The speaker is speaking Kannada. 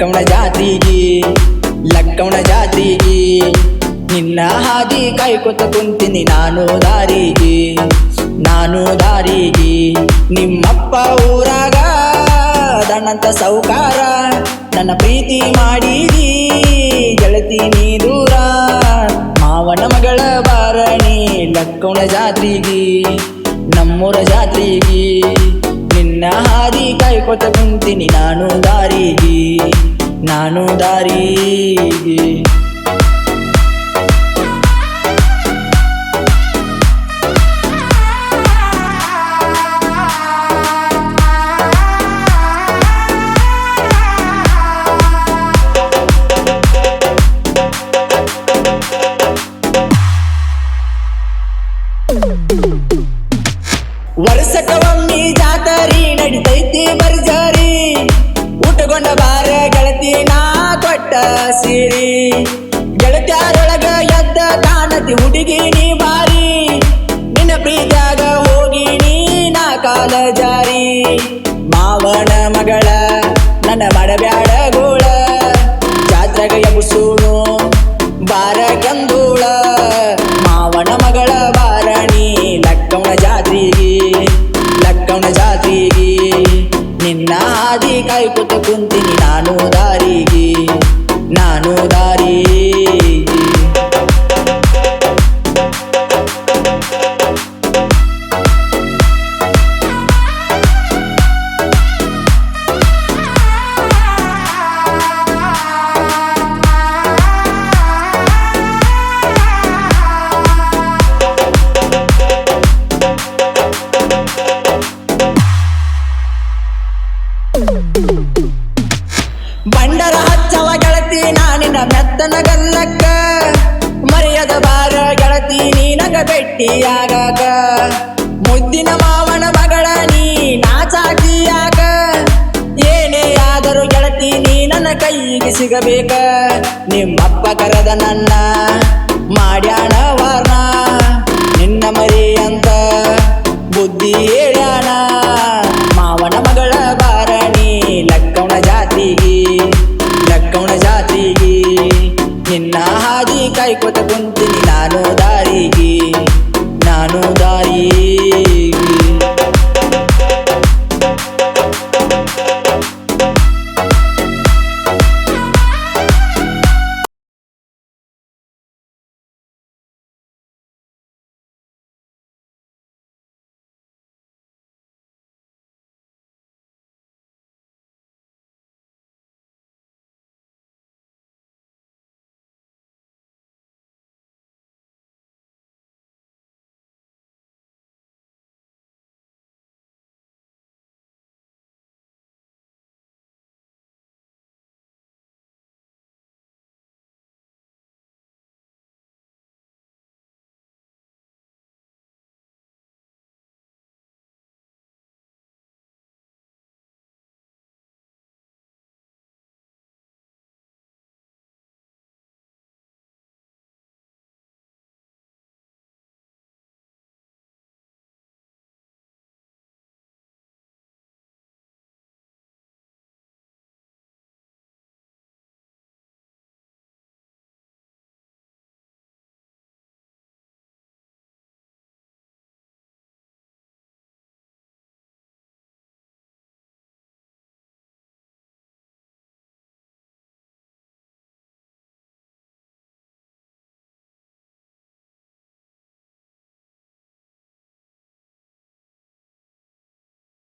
ಲಕ್ಕಣ ಜಾತಿಗಿ ಲಕ್ಕಣ ಜಾತಿಗಿ, ನಿನ್ನ ಹಾದಿ ಕಾಯ್ಕೊತ ಕುಂತೀನಿ ನಾನು ದಾರಿಗೆ. ನಾನು ದಾರಿಗೆ, ನಿಮ್ಮಪ್ಪ ಊರಾಗ ದಣಂತ ಸೌಕಾರ ನನ್ನ ಪ್ರೀತಿ ಮಾಡಿದಿ. ಗೆಳತಿ ನೀ ದೂರ ಮಾವನ ಮಗಳ ಬಾರಣಿ ಲಕ್ಕವಣ ಜಾತ್ರಿಗೆ, ನಮ್ಮೂರ ಜಾತ್ರಿಗೆ. ನಿನ್ನ ಹಾದಿ ಕಾಯ್ಕೊತ ಕುಂತೀನಿ ನಾನು ದಾರಿಗೆ. ನಾನು ದಾರಿಗೆ ಸೀರಿ. ಗೆಳತ್ಯಾರೊಳಗ ಎದ್ದ ಕಾಣತಿ ಹುಡುಗಿ ನೀ ಬಾರಿ. ನಿನ್ನ ಪ್ರೀತಿಯಾಗ ಹೋಗಿ ನೀ ನಾ ಕಾಲ ಜಾರಿ. ಮಾವನ ಮಗಳ, ನನ್ನ ಮಾಡಬ್ಯಾಡ ಗೋಳ. ಜಾತ್ರೆಗ ಎಬುಸೂನು ಬಾರ ಕಂದೂಳ ಮಾವನ ಮಗಳ ಬಾರಣಿ ಲಕ್ಕವನ ಜಾತ್ರೆಗೆ ಲಕ್ಕವನ ಜಾತ್ರೆಗೆ. ನಿನ್ನ ಹಾದಿ ಕಾಯ್ಕೊತ ಕುಂತೀನಿ ನಾನು ಭೆಟ್ಟಿಯಾಗಾಕ ಮುದ್ದಿನ ಮಾವನ ಮಗಳ ನೀ ನಾಚಾಕಿಯಾಗ. ಏನೇ ಆದರೂ ಗೆಳತಿ ನೀ ನನ್ನ ಕೈಗೆ ಸಿಗಬೇಕ. ನಿಮ್ಮಪ್ಪ ಕರೆದ ನನ್ನ